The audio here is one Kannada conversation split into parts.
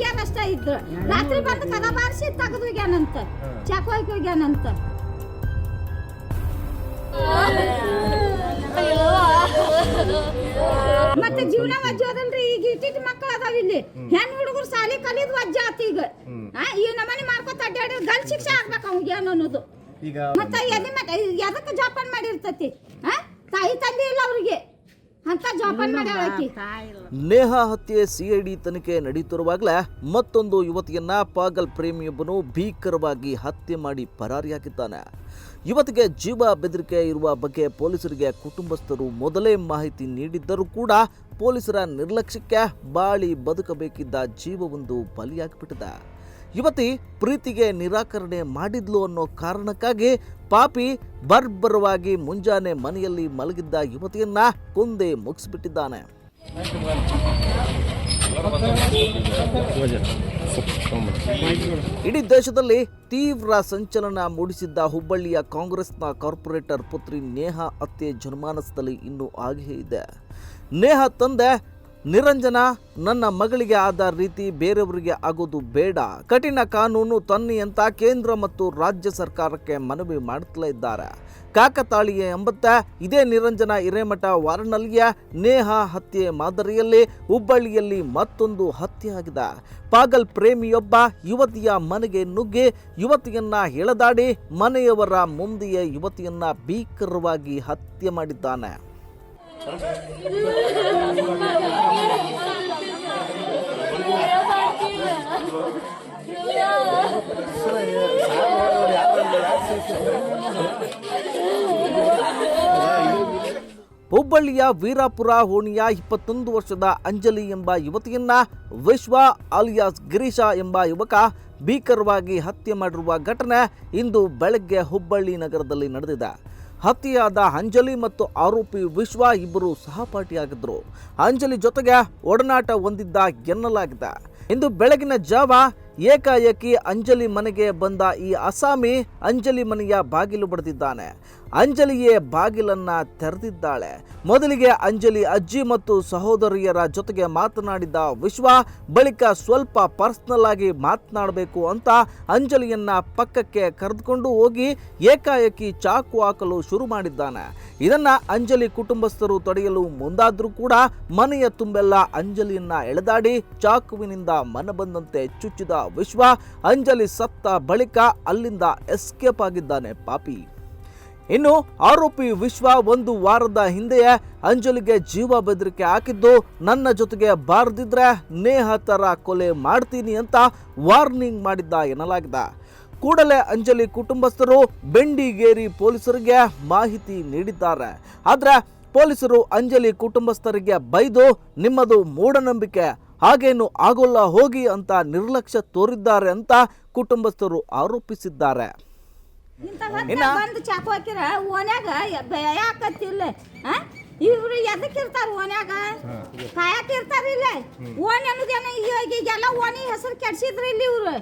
ಇದ್ರು. ರಾತ್ರಿ ಬಂದು ಕದ ಬಾರಿಸಿ ತೆಗೆದು ಹೋಗ್ಯಾನಂತ. ಚಾಕು ಹಾಕಿ ಹೋಗ್ಯಾನಂತ. ಮತ್ತೆ ಜೀವನ ವಜ್ಜ ಅದಲ್ರಿ ಈಗ ಇಟ್ಟಿಟ್ಟು ಮಕ್ಕಳು ಅದಾವ ಇಲ್ಲಿ. ಹೆಣ್ ಹುಡುಗರು ಸಾಲಿ ಕಲಿದ್ ವಜ್ಜ ಆತ ಈಗ. ಈ ನಮನಿ ಮಾಡ್ಕೊತ ಅಡ್ಡಾಡಿ ಗಲ್ ಶಿಕ್ಷೆ ಆಗ್ಬೇಕು ಅವ್ನಿಗೆ ಏನು ಅನ್ನೋದು. ಮತ್ತೆ ಎದೆ ಮತ್ತೆ ಎದಕ್ಕೆ ಜೋಪಾನ ಮಾಡಿರ್ತತಿ? ತಾಯಿ ತಂದೆ ಇಲ್ಲ ಅವ್ರಿಗೆ. ಅಂತ ಜೋಪಾನ ಮಾಡ್ಯಾಳ ಆಕಿ. ನೇಹಾ ಹತ್ಯೆ ಸಿಐಡಿ ತನಿಖೆ ನಡೀತಿರುವಾಗಲೇ ಮತ್ತೊಂದು ಯುವತಿಯನ್ನ ಪಾಗಲ್ ಪ್ರೇಮಿಯೊಬ್ಬನು ಭೀಕರವಾಗಿ ಹತ್ಯೆ ಮಾಡಿ ಪರಾರಿಯಾಗಿದ್ದಾನೆ ಯುವತಿಗೆ ಜೀವ ಬೆದರಿಕೆ ಇರುವ ಬಗ್ಗೆ ಪೊಲೀಸರಿಗೆ ಕುಟುಂಬಸ್ಥರು ಮೊದಲೇ ಮಾಹಿತಿ ನೀಡಿದ್ದರೂ ಕೂಡ ಪೊಲೀಸರ ನಿರ್ಲಕ್ಷ್ಯಕ್ಕೆ ಬಾಳಿ ಬದುಕಬೇಕಿದ್ದ ಜೀವವೊಂದು ಬಲಿಯಾಗಿಬಿಟ್ಟಿದೆ. ಯುವತಿ ಪ್ರೀತಿಗೆ ನಿರಾಕರಣೆ ಮಾಡಿದ್ಲು ಅನ್ನೋ ಕಾರಣಕ್ಕಾಗಿ ಪಾಪಿ ಬರ್ಬರವಾಗಿ ಮುಂಜಾನೆ ಮನೆಯಲ್ಲಿ ಮಲಗಿದ್ದ ಯುವತಿಯನ್ನ ಕೊಂದೇ ಮುಗಿಸ್ಬಿಟ್ಟಿದ್ದಾನೆ. ಇಡೀ ದೇಶದಲ್ಲಿ ತೀವ್ರ ಸಂಚಲನ ಮೂಡಿಸಿದ್ದ ಹುಬ್ಬಳ್ಳಿಯ ಕಾಂಗ್ರೆಸ್ನ ಕಾರ್ಪೊರೇಟರ್ ಪುತ್ರಿ ನೇಹಾ ಹತ್ಯೆ ಜನಮಾನಸದಲ್ಲಿ ಇನ್ನೂ ಆಗೇ ಇದೆ. ನೇಹಾ ತಂದೆ ನಿರಂಜನ, ನನ್ನ ಮಗಳಿಗೆ ಆದ ರೀತಿ ಬೇರೆಯವರಿಗೆ ಆಗೋದು ಬೇಡ. ಕಠಿಣ ಕಾನೂನು ತನ್ನಿ ಅಂತ ಕೇಂದ್ರ ಮತ್ತು ರಾಜ್ಯ ಸರ್ಕಾರಕ್ಕೆ ಮನವಿ ಮಾಡುತ್ತಲೇ ಇದ್ದಾರೆ. ಕಾಕತಾಳೀಯ ಎಂಬತ್ತ, ಇದೇ ನಿರಂಜನ ಹಿರೇಮಠ ವಾರಣಲ್ಲಿಯ ನೇಹ ಹತ್ಯೆ ಮಾದರಿಯಲ್ಲಿ ಹುಬ್ಬಳ್ಳಿಯಲ್ಲಿ ಮತ್ತೊಂದು ಹತ್ಯೆ ಆಗಿದೆ. ಪಾಗಲ್ ಪ್ರೇಮಿಯೊಬ್ಬ ಯುವತಿಯ ಮನೆಗೆ ನುಗ್ಗಿ ಯುವತಿಯನ್ನ ಎಳೆದಾಡಿ ಮನೆಯವರ ಮುಂದೆಯೇ ಯುವತಿಯನ್ನ ಭೀಕರವಾಗಿ ಹತ್ಯೆ ಮಾಡಿದ್ದಾನೆ. ಹುಬ್ಬಳ್ಳಿಯ ವೀರಾಪುರ ಹೋಣಿಯ ಇಪ್ಪತ್ತೊಂದು ವರ್ಷದ ಅಂಜಲಿ ಎಂಬ ಯುವತಿಯನ್ನ ವಿಶ್ವ ಅಲಿಯಾಸ್ ಗಿರೀಶ ಎಂಬ ಯುವಕ ಭೀಕರವಾಗಿ ಹತ್ಯೆ ಮಾಡಿರುವ ಘಟನೆ ಇಂದು ಬೆಳಗ್ಗೆ ಹುಬ್ಬಳ್ಳಿ ನಗರದಲ್ಲಿ ನಡೆದಿದೆ. ಹತ್ಯೆಯಾದ ಅಂಜಲಿ ಮತ್ತು ಆರೋಪಿ ವಿಶ್ವ ಇಬ್ಬರು ಸಹಪಾಠಿಯಾಗಿದ್ದರು. ಅಂಜಲಿ ಜೊತೆಗೆ ಒಡನಾಟ ಹೊಂದಿದ್ದ ಎನ್ನಲಾಗಿದೆ. ಇಂದು ಬೆಳಗಿನ ಜಾವ ಏಕಾಏಕಿ ಅಂಜಲಿ ಮನೆಗೆ ಬಂದ ಈ ಅಸಾಮಿ ಅಂಜಲಿ ಮನೆಯ ಬಾಗಿಲು ಬಡಿದಿದ್ದಾನೆ. ಅಂಜಲಿಯೇ ಬಾಗಿಲನ್ನು ತೆರೆದಿದ್ದಾಳೆ. ಮೊದಲಿಗೆ ಅಂಜಲಿ ಅಜ್ಜಿ ಮತ್ತು ಸಹೋದರಿಯರ ಜೊತೆಗೆ ಮಾತನಾಡಿದ ವಿಶ್ವ, ಬಳಿಕ ಸ್ವಲ್ಪ ಪರ್ಸ್ನಲ್ ಆಗಿ ಮಾತನಾಡಬೇಕು ಅಂತ ಅಂಜಲಿಯನ್ನ ಪಕ್ಕಕ್ಕೆ ಕರೆದುಕೊಂಡು ಹೋಗಿ ಏಕಾಏಕಿ ಚಾಕು ಹಾಕಲು ಶುರು ಮಾಡಿದ್ದಾನೆ. ಇದನ್ನ ಅಂಜಲಿ ಕುಟುಂಬಸ್ಥರು ತಡೆಯಲು ಮುಂದಾದರೂ ಕೂಡ ಮನೆಯ ತುಂಬೆಲ್ಲ ಅಂಜಲಿಯನ್ನ ಎಳೆದಾಡಿ ಚಾಕುವಿನಿಂದ ಮನ ಬಂದಂತೆ ಚುಚ್ಚಿದ ವಿಶ್ವ, ಅಂಜಲಿ ಸತ್ತ ಬಳಿಕ ಅಲ್ಲಿಂದ ಎಸ್ಕೇಪ್ ಆಗಿದ್ದಾನೆ ಪಾಪಿ. ಇನ್ನು ಆರೋಪಿ ವಿಶ್ವ ಒಂದು ವಾರದ ಹಿಂದೆಯೇ ಅಂಜಲಿಗೆ ಜೀವ ಬೆದರಿಕೆ ಹಾಕಿದ್ದು, ನನ್ನ ಜೊತೆಗೆ ಬಾರದಿದ್ರೆ ನೇಹ ತರ ಕೊಲೆ ಮಾಡ್ತೀನಿ ಅಂತ ವಾರ್ನಿಂಗ್ ಮಾಡಿದ್ದ ಎನ್ನಲಾಗಿದೆ. ಕೂಡಲೇ ಅಂಜಲಿ ಕುಟುಂಬಸ್ಥರು ಬೆಂಡಿಗೇರಿ ಪೊಲೀಸರಿಗೆ ಮಾಹಿತಿ ನೀಡಿದ್ದಾರೆ. ಆದರೆ ಪೊಲೀಸರು ಅಂಜಲಿ ಕುಟುಂಬಸ್ಥರಿಗೆ ಬೈದು, ನಿಮ್ಮದು ಮೂಢನಂಬಿಕೆ ಹಾಗೇನು ಆಗೋಲ್ಲ ಹೋಗಿ ಅಂತ ನಿರ್ಲಕ್ಷ್ಯ ತೋರಿದ್ದಾರೆ ಅಂತ ಕುಟುಂಬಸ್ಥರು ಆರೋಪಿಸಿದ್ದಾರೆ. ಇಂಥ ಬಂದು ಚಾಕು ಹಾಕಿರ ಓನ್ಯಾಗ ಭಯ ಆಕತ್ತಿಲ್ಲ ಆ? ಇವ್ರು ಎದಕ್ಕೆ ಇರ್ತಾರ ಓನ್ಯಾಗ ಕಾಯಕ್ ಇರ್ತಾರ ಇಲ್ಲ? ಓನ್ ಅನ್ನೋದೇನ ಈಗ ಈಗೆಲ್ಲ ಓನಿ ಹೆಸರು ಕೆಡ್ಸಿದ್ರು ಇಲ್ಲಿ ಇವ್ರು?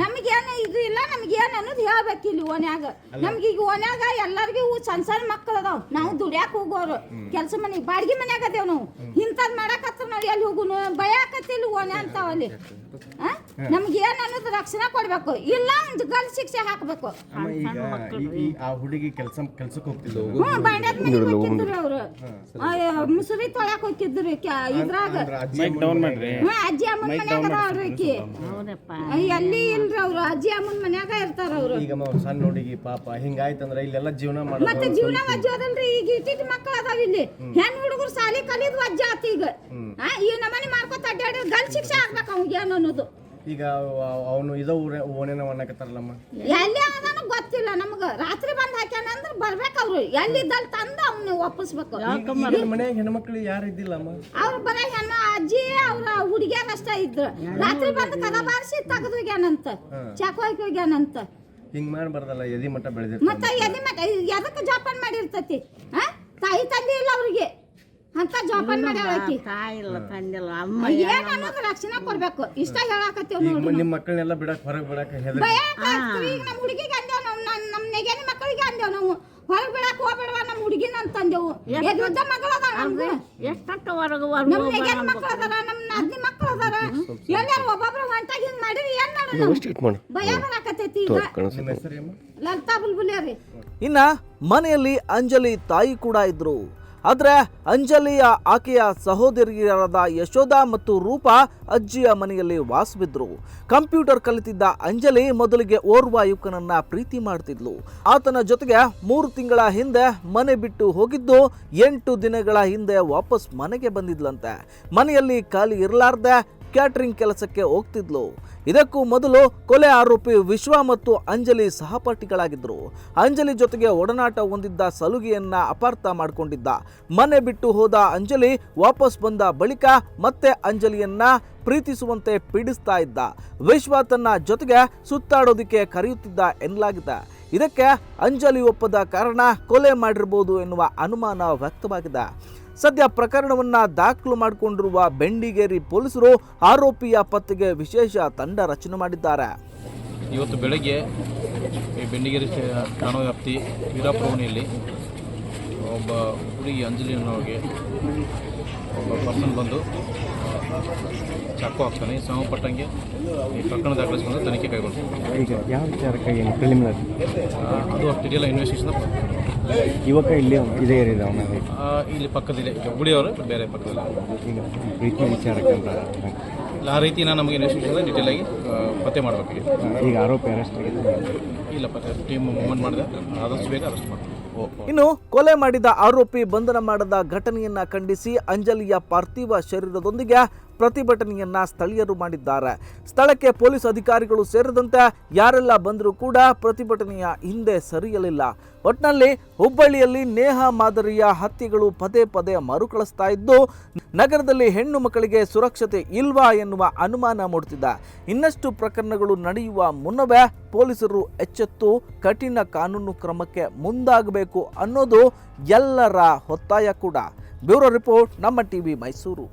ನಮ್ಗೇನು ಇದು ಇಲ್ಲ ನಮ್ಗೇನು ಅನ್ನೋದು ಹೇಳ್ಬೇಕು ಇಲ್ಲಿ ಓನ್ಯಾಗ ನಮ್ಗೆ ಈಗ ಓನ್ಯಾಗ ಎಲ್ಲರಿಗೂ ಸಣ್ಣ ಸಣ್ಣ ಮಕ್ಕಳು ಅದಾವ. ನಾವು ದುಡ್ಯಾಕ ಹೋಗೋರು. ಕೆಲಸ ಮನೆ ಬಾಡಿಗೆ ಮನ್ಯಾಗ ಅದೇವ್ ನಾವು. ಇಂಥದ್ ಮಾಡಕತ್ರ ನಾವು ಎಲ್ಲಿ ಹೋಗುನು? ಭಯ ಓನೆ ಅಂತಾವ ಅಲ್ಲಿ. ನಮ್ಗೆ ಏನ್ ಅನ್ನೋದು ರಕ್ಷಣೆ ಕೊಡ್ಬೇಕು. ಇಲ್ಲ ಒಂದು ಗಲ್ ಶಿಕ್ಷೆ ಹಾಕ್ಬೇಕು. ಆ ಹುಡುಗಿ ಕೆಲಸ ಕೆಲ್ಸಕ್ಕೆ ಹೋಗ್ತಿಲ್ಲ ಹ್ಞೂ ಬಾಂಡ್ಯಾದ ಮನೆಗೆ ಅವ್ರು. ಮುಸುರಿ ತೊಳ್ಯಾಕ ಹೋಗಿದ್ರು ಇದ್ರಾಗ. ಹ್ಮ್, ಅಜ್ಜಿ ಅಮ್ಮನ್ ಅಜ್ಜಿ ಮನ್ಯಾಗ ಅದಾಳ್ರಿ ಆಕಿ. ಎಲ್ಲಿ ಇಲ್ರಿ ಅವ್ರು ಅಜ್ಜಿ ಅಮ್ಮನ ಮನ್ಯಾಗ ಇರ್ತಾರ ಅವ್ರು. ಈಗ ಸಣ್ಣ ಹುಡುಗಿ ಪಾಪ ಹಿಂಗಾಯ್ತಂದ್ರ ಇಲ್ಲೆಲ್ಲ ಜೀವನ ಮತ್ತೆ ಮಾಡೋದು ಜೀವನ ವಜ್ಜ ಅದಲ್ರಿ ಈಗ ಇಟ್ಟಿಟ್ ಮಕ್ಕಳು ಅದಾವ ಇಲ್ಲಿ. ಹೆಣ್ ಹುಡುಗರು ಸಾಲಿ ಕಲಿದ್ ವಜ್ಜ ಆತ ಈಗ. ಆ, ಈ ನಮನಿ ಮಾಡ್ಕೊತ ಅಡ್ಡಾಡಿ ಗಲ್ ಶಿಕ್ಷೆ ಆಗ್ಬೇಕು ಅವ್ಗೆ ಏನು ಅನ್ನೋದು. ಈಗ ಅವನು ಇದ ಊರ ಓನೇನ ಒಣಕತ್ತಾರಲ್ಲಮ್ಮ ಎಲ್ಲಿ ಅದನ್ನು ಗೊತ್ತಿಲ್ಲ ನಮಗ. ರಾತ್ರಿ ಬಂದು ಹಾಕ್ಯಾನ ಅಂದ್ರೆ ಬರ್ಬೇಕು ಅವ್ರು. ಎಲ್ಲಿದ್ದಲ್ಲಿ ತಂದು ಅವ್ನ ಒಪ್ಪಿಸ್ಬೇಕು. ಮನ್ಯಾಗ ಹೆಣ್ಮಕ್ಳು ಯಾರು ಇದ್ದಿಲ್ಲಮ್ಮ? ಅವ್ರು ಬರ ಹೆಣ್ಣು ಅಜ್ಜಿ ಅವ್ರ ಹುಡುಗಿಯರಷ್ಟೇ ಇದ್ರು. ರಾತ್ರಿ ಬಂದು ಕದ ಬಾರಿಸಿ ತೆಗೆದು ಹೋಗ್ಯಾನಂತ. ಚಾಕು ಹಾಕಿ ಹೋಗ್ಯಾನಂತ. ಹಿಂಗ್ ಮಾಡ್ಬಾರ್ದಲ್ಲ ಎದಿ ಮಠ ಬೆಳೆದಿರ್ತಾರೆ ಮತ್ತೆ ಎದಿ ಮಟ್ಟ ಎದಕ್ಕೆ ಜೋಪಾನ ಮಾಡಿರ್ತತಿ? ತಾಯಿ ತಂದೆ ಇಲ್ಲ ಅವ್ರಿಗೆ. ಅಂತ ಜೋಪಾನ ಮಾಡಿ ಆಕಿ. ತಾಯಿಲ್ಲ ತಂದಿಲ್ಲ. ಅಮ್ಮ ಏನ್ ಅನ್ನೋದು ರಕ್ಷಣೆ ಕೊಡ್ಬೇಕು. ಇಷ್ಟ ಹೇಳಾಕತ್ತೀವ್ ಈಗ ನೋಡ್ರಿ ನಿಮ್ಮ ಮಕ್ಕಳನ್ನೆಲ್ಲ ಬಿಡಕ್ ಹೊರಗೆ ಬಿಡಕ್ ಹೆದರ್. ಭಯ ಆಗ್ತದ್ರಿ. ಈಗ ನಮ್ಮ ಹುಡುಗಿಗೆ ಅಂದೇವ್ ನಾವು ನಮ್ ನಮ್ಮ ನೆಗೆನಿ ಮಕ್ಕಳಿಗೆ ಅಂದೇವ್ ನಾವು. ಹೊರಗೆ ಬಿಡಕ್ ಹೋಗ್ಬೇಡವ ನಮ್ಮ ಹುಡುಗಿನ ಅಂತಂದೇವು. ಎದ್ದ ಮಗಳ ಅದಾಳ ನಮ್ದು. ಎಷ್ಟೊತ್ತು ಹೊರಗೆ ನಮ್ಮ ನೆಗೆನಿ ಮಕ್ಕಳು ಅದಾರ ನಮ್ಮ ನಾದ್ನಿ ಮಕ್ಕಳು ಅದಾರ. ಎಲ್ಲಾರು ಒಬ್ಬೊಬ್ರು ಹೊಂಟಾಗಿ ಹಿಂಗ್ ಮಾಡಿರಿ ಭಯ ಬರಾಕತ್ತೈತಿ ಈಗ. ನಿಮ್ಮ ಹೆಸರೇನು ಲಲಿತಾ ಬುಲ್ಬುಲಿ ರೀ ಇನ್ನ ಮನೆಯಲ್ಲಿ ಅಂಜಲಿ ತಾಯಿ ಕೂಡ ಇದ್ರು. ಆದ್ರೆ ಅಂಜಲಿಯ ಆಕೆಯ ಸಹೋದರಿಯರಾದ ಯಶೋಧ ಮತ್ತು ರೂಪ ಅಜ್ಜಿಯ ಮನೆಯಲ್ಲಿ ವಾಸವಿದ್ರು. ಕಂಪ್ಯೂಟರ್ ಕಲಿತಿದ್ದ ಅಂಜಲಿ ಮೊದಲಿಗೆ ಓರ್ವ ಯುವಕನನ್ನ ಪ್ರೀತಿ ಮಾಡ್ತಿದ್ಲು. ಆತನ ಜೊತೆಗೆ ಮೂರು ತಿಂಗಳ ಹಿಂದೆ ಮನೆ ಬಿಟ್ಟು ಹೋಗಿದ್ದು ಎಂಟು ದಿನಗಳ ಹಿಂದೆ ವಾಪಸ್ ಮನೆಗೆ ಬಂದಿದ್ಲಂತೆ. ಮನೆಯಲ್ಲಿ ಖಾಲಿ ಇರಲಾರ್ದೆ ಕ್ಯಾಟರಿಂಗ್ ಕೆಲಸಕ್ಕೆ ಹೋಗ್ತಿದ್ಲು. ಇದಕ್ಕೂ ಮೊದಲು ಕೊಲೆ ಆರೋಪಿ ವಿಶ್ವ ಮತ್ತು ಅಂಜಲಿ ಸಹಪಾಠಿಗಳಾಗಿದ್ದರು ಅಂಜಲಿ ಜೊತೆಗೆ ಒಡನಾಟ ಹೊಂದಿದ್ದ ಸಲುಗೆಯನ್ನ ಅಪಾರ್ಥ ಮಾಡಿಕೊಂಡಿದ್ದ. ಮನೆ ಬಿಟ್ಟು ಹೋದ ಅಂಜಲಿ ವಾಪಸ್ ಬಂದ ಬಳಿಕ ಮತ್ತೆ ಅಂಜಲಿಯನ್ನ ಪ್ರೀತಿಸುವಂತೆ ಪೀಡಿಸ್ತಾ ಇದ್ದ. ವಿಶ್ವ ತನ್ನ ಜೊತೆಗೆ ಸುತ್ತಾಡೋದಕ್ಕೆ ಕರೆಯುತ್ತಿದ್ದ ಎನ್ನಲಾಗಿದೆ. ಇದಕ್ಕೆ ಅಂಜಲಿ ಒಪ್ಪದ ಕಾರಣ ಕೊಲೆ ಮಾಡಿರಬಹುದು ಎನ್ನುವ ಅನುಮಾನ ವ್ಯಕ್ತವಾಗಿದೆ. ಸದ್ಯ ಪ್ರಕರಣವನ್ನ ದಾಖಲು ಮಾಡಿಕೊಂಡಿರುವ ಬೆಂಡಿಗೇರಿ ಪೊಲೀಸರು ಆರೋಪಿಯ ಪತ್ತೆಗೆ ವಿಶೇಷ ತಂಡ ರಚನೆ ಮಾಡಿದ್ದಾರೆ. ಇವತ್ತು ಬೆಳಗ್ಗೆ ಈ ಬೆಂಡಿಗೇರಿ ಠಾಣಾ ವ್ಯಾಪ್ತಿ ವೀರಾಪುರವಣಿಯಲ್ಲಿ ಒಬ್ಬ ಹುಡುಗಿ ಅಂಜಲಿ ಅನ್ನೋರಿಗೆ ಒಬ್ಬ ಪರ್ಸನ್ ಬಂದು ಚಾಕು ಹಾಕ್ತಾನೆ. ಈ ಸಂಬಂಧಪಟ್ಟಂಗೆ ಈ ಪ್ರಕರಣ ದಾಖಲಿಸಿಕೊಂಡು ತನಿಖೆ ಕೈಗೊಳ್ತಾರೆ ಅದು ಅಷ್ಟಿದೆಯಲ್ಲ ಇನ್ವೆಸ್ಟಿಗೇಷನ್ ಯುವಕ ಇಲ್ಲಿ ಇದೇ ಏರಿಯಾ ಅವನ. ಇಲ್ಲಿ ಪಕ್ಕದಲ್ಲಿ ಗುಡಿಯವರು ಬೇರೆ ಪಕ್ಕದಲ್ಲಿ. ಪ್ರೀತಿ ವಿಚಾರಕ್ಕೆ ಅಂತ. ಇಲ್ಲ ಆ ರೀತಿನ ನಮಗೆ ಇನ್ವೆಸ್ಟಿಗೇಷನ್ ಡೀಟೇಲ್ ಆಗಿ. ಪತ್ತೆ ಮಾಡಬೇಕಾಗಿದೆ. ಈಗ ಆರೋಪಿ ಅರೆಸ್ಟ್ ಇಲ್ಲ ಪತ್ತೆ ಟೀಮ್ ಮೂವ್ಮೆಂಟ್ ಮಾಡಿದೆ. ಆದಷ್ಟು ಬೇಗ ಅರೆಸ್ಟ್ ಮಾಡ್ತೀವಿ ಇನ್ನು ಕೊಲೆ ಮಾಡಿದ ಆರೋಪಿ ಬಂಧನ ಮಾಡದ ಘಟನೆಯನ್ನ ಖಂಡಿಸಿ ಅಂಜಲಿಯ ಪಾರ್ಥಿವ ಶರೀರದೊಂದಿಗೆ ಪ್ರತಿಭಟನೆಯನ್ನ ಸ್ಥಳೀಯರು ಮಾಡಿದ್ದಾರೆ. ಸ್ಥಳಕ್ಕೆ ಪೊಲೀಸ್ ಅಧಿಕಾರಿಗಳು ಸೇರಿದಂತೆ ಯಾರೆಲ್ಲ ಬಂದರೂ ಕೂಡ ಪ್ರತಿಭಟನೆಯ ಹಿಂದೆ ಸರಿಯಲಿಲ್ಲ. ಒಟ್ನಲ್ಲಿ ಹುಬ್ಬಳ್ಳಿಯಲ್ಲಿ ನೇಹ ಮಾದರಿಯ ಹತ್ಯೆಗಳು ಪದೇ ಪದೇ ಮರುಕಳಿಸ್ತಾ ಇದ್ದು ನಗರದಲ್ಲಿ ಹೆಣ್ಣು ಮಕ್ಕಳಿಗೆ ಸುರಕ್ಷತೆ ಇಲ್ವಾ ಎನ್ನುವ ಅನುಮಾನ ಮೂಡುತ್ತಿದೆ ಇನ್ನಷ್ಟು ಪ್ರಕರಣಗಳು ನಡೆಯುವ ಮುನ್ನವೇ ಪೊಲೀಸರು ಎಚ್ಚೆತ್ತು ಕಠಿಣ ಕಾನೂನು ಕ್ರಮಕ್ಕೆ ಮುಂದಾಗಬೇಕು ಅನ್ನೋದು ಎಲ್ಲರ ಒತ್ತಾಯ ಕೂಡ. ಬ್ಯೂರೋ ರಿಪೋರ್ಟ್ ನಮ್ಮ ಟಿವಿ ಮೈಸೂರು.